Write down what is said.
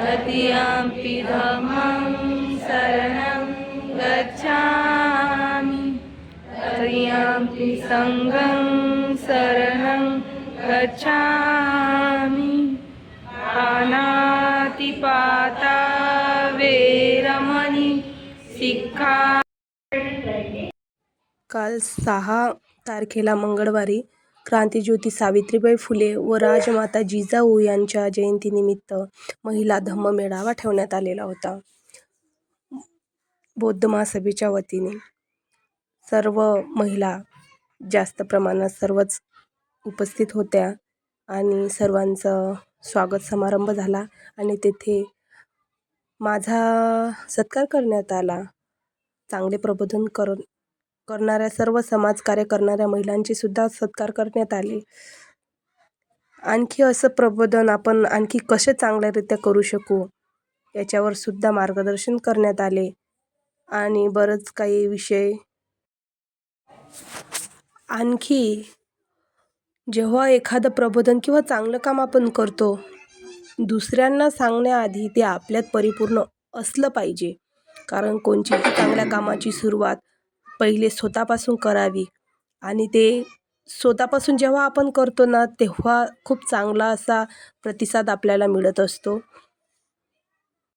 तृतीयम्पि धम्मं शरणं गच्छामि। तृतीयम्पि सङ्गं शरणं गच्छामि। पानातिपाता वेरमणि शिक्षा काल सहा तारखेला मंगळवारी क्रांतीज्योती सावित्रीबाई फुले व राजमाता जिजाऊ यांच्या जयंतीनिमित्त महिला धम्म मेळावा ठेवण्यात आलेला होता. बौद्ध महासभेच्या वतीने सर्व महिला जास्त प्रमाणात सर्वच उपस्थित होत्या आणि सर्वांचं स्वागत समारंभ झाला आणि तेथे माझा सत्कार करण्यात आला. चांगले प्रबोधन करून करणाऱ्या सर्व समाजकार्य करणाऱ्या महिलांची सुद्धा सत्कार करण्यात आले. आणखी असं प्रबोधन आपण आणखी कसे चांगल्यारीत्या करू शकू? याच्यावर सुद्धा मार्गदर्शन करण्यात आले. आणि बरंच काही विषय आणखी जेव्हा एखादं प्रबोधन किंवा चांगलं काम आपण करतो दुसऱ्यांना सांगण्याआधी ते आपल्यात परिपूर्ण असलं पाहिजे. कारण कोणत्याही चांगल्या कामाची सुरुवात पहिले स्वतःपासून करावी. आणि ते स्वतःपासून जेव्हा आपण करतो ना तेव्हा खूप चांगला असा प्रतिसाद आपल्याला मिळत असतो.